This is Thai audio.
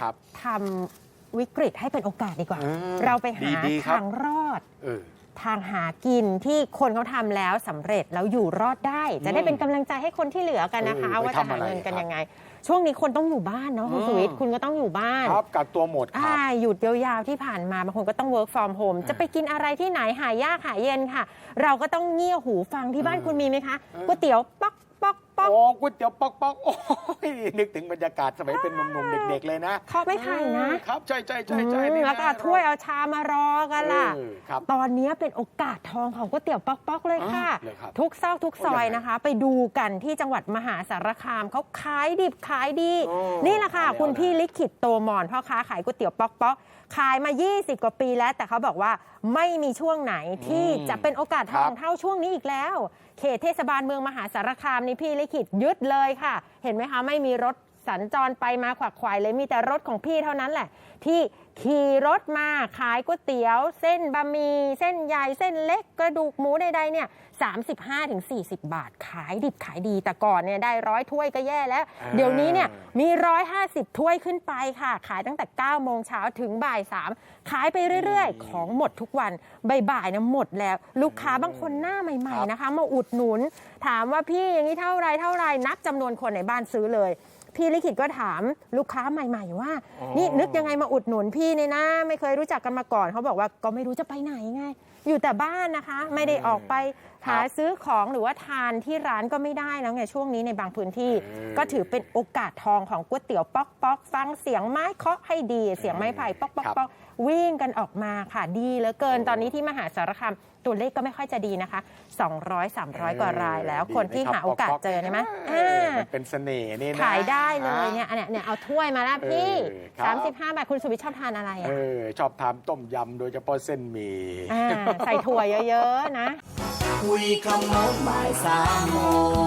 ครับทำวิกฤตให้เป็นโอกาสดีกว่า อืมเราไปหาดีๆครับ ทางรอด เออ ทางหากินที่คนเขาทำแล้วสำเร็จแล้วอยู่รอดได้ จะได้เป็นกำลังใจให้คนที่เหลือกันนะคะ เออไปว่าจะทำหาอะไรเงินกันครับยังไง ช่วงนี้คนต้องอยู่บ้านเนาะคุณอืม สุวิทย์คุณก็ต้องอยู่บ้าน ครับกักตัวหมดคอ่ารับ หยุดยาวๆที่ผ่านมาบางคนก็ต้อง work from home จะไปกินอะไรที่ไหนหายากหายเย็นค่ะ เราก็ต้องเงี่ยหูฟังที่บ้านเออคุณมีไหมคะเออก๋วยเตี๋ยวป๊อก ป๊อกป๊อก โอ้ก๋วยเตี๋ยวป๊อกป๊อกโอ้ยนึกถึงบรรยากาศสมัยเป็นหนุ่มๆเด็ก ๆ เลยนะทอดไม่ไผ่นะ ครับใช่ใช่ใช่ใช่อืมนี่นะแล้วก็เอาถ้วยเอาชามารอกันล่ะ เออ ครับตอนนี้เป็นโอกาสทองของก๋วยเตี๋ยวป๊อกป๊อกเลยค่ะ อ๋อเลยครับทุกซอกทุกซอยโอ้ยังไงนะคะ ไปดูกันที่จังหวัดมหาสารคามเขาขายดิบขายดี โอ้นี่แหละค่ะ เอาแล้วคุณพี่ลิขิตโตมอนพ่อค้าขายก๋วยเตี๋ยวป๊อกป๊อกขายมา 20 กว่าปีแล้ว แต่เขาบอกว่าไม่มีช่วงไหนที่จะเป็นโอกาสทองครับ เท่าช่วงนี้อีกแล้ว เขตเทศบาลเมืองมหาสารคามนี่พี่ลิขิตยึดเลยค่ะ เห็นไหมคะไม่มีรถ สัญจรไปมาขวักไขวายเลยมีแต่รถของพี่เท่านั้นแหละ ที่ขี่รถมาขายก๋วยเตี๋ยว เส้นบะหมี่เส้นใหญ่เส้นเล็กกระดูกหมูใดๆเนี่ย35-40บาทขายดิบขายดีแต่ก่อนเนี่ยได้ร้อยถ้วยก็แย่แล้วอ่าเดี๋ยวนี้เนี่ยมี150ถ้วยขึ้นไปค่ะ ขายตั้งแต่9โมงเช้าถึงบ่าย3ขายไปเรื่อยๆ ของหมดทุกวันบ่ายๆนะหมดแล้ว ลูกค้าบางคนหน้าใหม่ครับๆนะคะ มาอุดหนุน ถามว่าพี่อย่างนี้เท่าไรเท่าไรนับจำนวนคนในบ้านซื้อเลย พี่ลิขิตก็ถามลูกค้าใหม่ ๆ ว่า อ๋อ นี่นึกยังไงมาอุดหนุนพี่เนี่ยนะ ไม่เคยรู้จักกันมาก่อน เขาบอกว่าก็ไม่รู้จะไปไหนไง อยู่แต่บ้านนะคะ ไม่ได้ออกไปครัหาบซื้อของหรือว่าทานที่ร้านก็ไม่ได้แล้วไงช่วงนี้ในบางพื้นที่เออก็ถือเป็นโอกาสทองของก๋วยเตี๋ยวป๊อกป๊อกฟังเสียงไม้เคาะให้ดี เสียงไม้ไผ่ป๊อกป๊อกครับป๊อกวิ่งกันออกมาค่ะดีเหลือเกินตอนนี้ที่มหาสารคามตัวเลขก็ไม่ค่อยจะดีนะคะ 200 300 กว่ารายแล้วดีคนที่ไหมครับหาโอกาสป๊ๆเจอใช่ไหมเออมันเป็นเสน่ห์นี่นะขายได้เลยเนี่ยอันเนี้ยเนี่ยเอาถ้วยมาแล้วพี่เออครับ35 บาทคุณสุวิทย์ชอบทานอะไรเออะอชอบทำต้มยำโดยเฉพาะเส้นหมี่าใส่ถั่วเยอะ ๆ นะ คุยขโมงบ่ายสามโมง